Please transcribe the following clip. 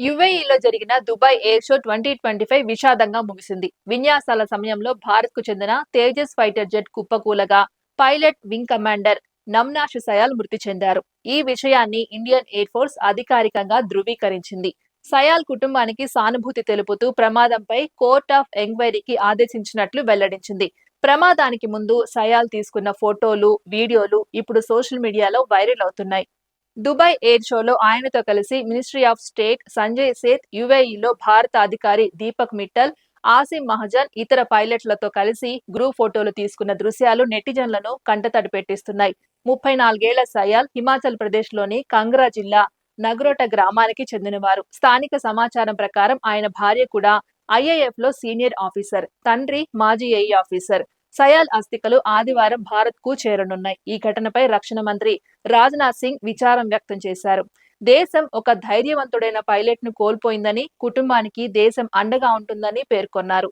యుఏఈలో జరిగిన Dubai air show twenty twenty five విషాదంగా ముగిసింది. విన్యాసాల సమయంలో భారత్కు చెందిన Tejas fighter jet కుప్పకూలగా pilot wing commander Namansh Syal మృతి చెందారు. ఈ విషయాన్ని ఇండియన్ ఎయిర్ ఫోర్స్ అధికారికంగా ధృవీకరించింది. సయాల్ కుటుంబానికి సానుభూతి తెలుపుతూ ప్రమాదంపై కోర్ట్ ఆఫ్ ఎంక్వైరీకి ఆదేశించినట్లు వెల్లడించింది. ప్రమాదానికి ముందు సయాల్ తీసుకున్న ఫోటోలు వీడియోలు ఇప్పుడు సోషల్ మీడియాలో వైరల్ అవుతున్నాయి. దుబాయ్ ఎయిర్ షోలో ఆయనతో కలిసి ministry of state Sanjay Seth యుఏఈలో భారత అధికారి దీపక్ మిట్టల్ ఆసిమ్ మహజన్ ఇతర పైలట్లతో కలిసి గ్రూప్ ఫోటోలు తీసుకున్న దృశ్యాలు నెటిజన్లను కంటతడి పెట్టిస్తున్నాయి. ముప్పై నాలుగేళ్ళ సయాల్ హిమాచల్ ప్రదేశ్లోని కంగ్రా జిల్లా నగరోట గ్రామానికి చెందినవారు. స్థానిక సమాచారం ప్రకారం ఆయన భార్య కూడా ఐఏఎఫ్లో సీనియర్ ఆఫీసర్ తండ్రి మాజీ ఏఈ ఆఫీసర్. సయాల్ అస్థికలు ఆదివారం భారత్కు చేరనున్నాయి. ఈ ఘటనపై రక్షణ మంత్రి రాజ్నాథ్ సింగ్ విచారం వ్యక్తం చేశారు. దేశం ఒక ధైర్యవంతుడైన పైలట్ను కోల్పోయిందని కుటుంబానికి దేశం అండగా ఉంటుందని పేర్కొన్నారు.